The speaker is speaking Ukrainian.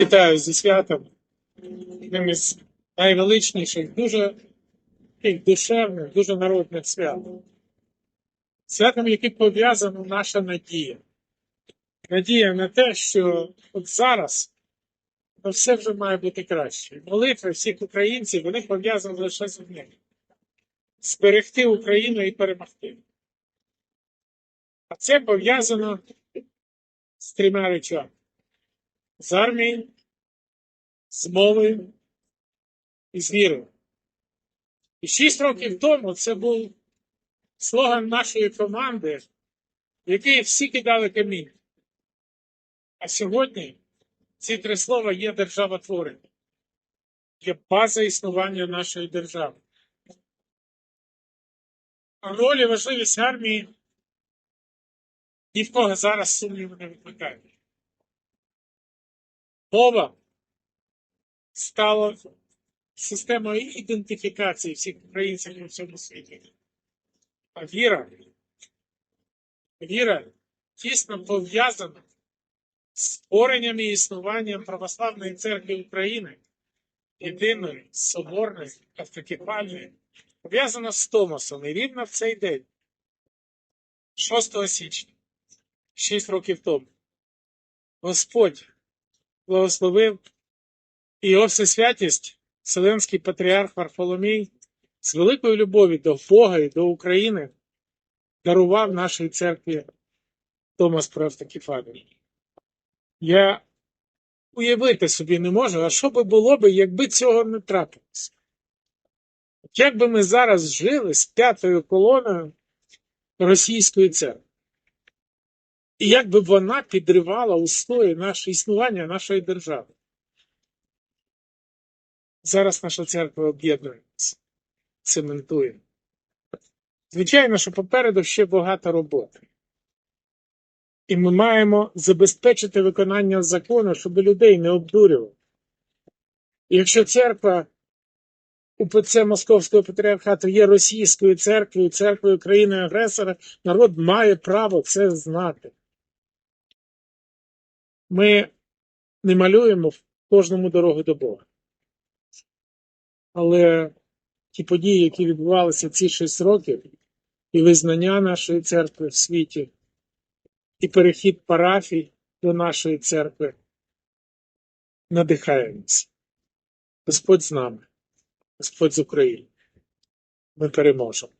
Вітаю зі святом. Одним із найвеличніших, дуже таких душевних, дуже народних свят. Святом, яким пов'язана наша надія. Надія на те, що от зараз ну, все вже має бути краще. Молитви всіх українців вони пов'язані лише з одним: зберегти Україну і перемогти. А це пов'язано з трьома речами з армією, з мовою і з вірою. І шість років тому це був слоган нашої команди, в який всі кидали камінь. А сьогодні ці три слова є державотворення, є база існування нашої держави. Роль і важливість армії ні в кого зараз сумніву не викликає. Мова стала системою ідентифікації всіх українців у всьому світі. А віра, віра тісно пов'язана з створенням і існуванням Православної церкви України, єдиної, соборної, автокефальної, пов'язана з Томасом. І рівно в цей день, 6 січня, 6 років тому, Господь благословив і його всесвятість, Вселенський патріарх Варфоломій, з великою любові до Бога і до України дарував нашій церкві Томас Правтокефалій. Я уявити собі не можу, а що би було б, якби цього не трапилося? Як би ми зараз жили з п'ятою колоною російської церкви? І як би вона підривала устої наше існування нашої держави. Зараз наша церква об'єднується, цементує. Звичайно, що попереду ще багато роботи. І ми маємо забезпечити виконання закону, щоб людей не обдурювали. Якщо церква УПЦ Московського патріархату є російською церквою, церквою країни-агресора, народ має право це знати. Ми не малюємо в кожному дорогу до Бога. Але ті події, які відбувалися ці шість років, і визнання нашої церкви в світі, і перехід парафій до нашої церкви, надихає. Господь з нами, Господь з України. Ми переможемо.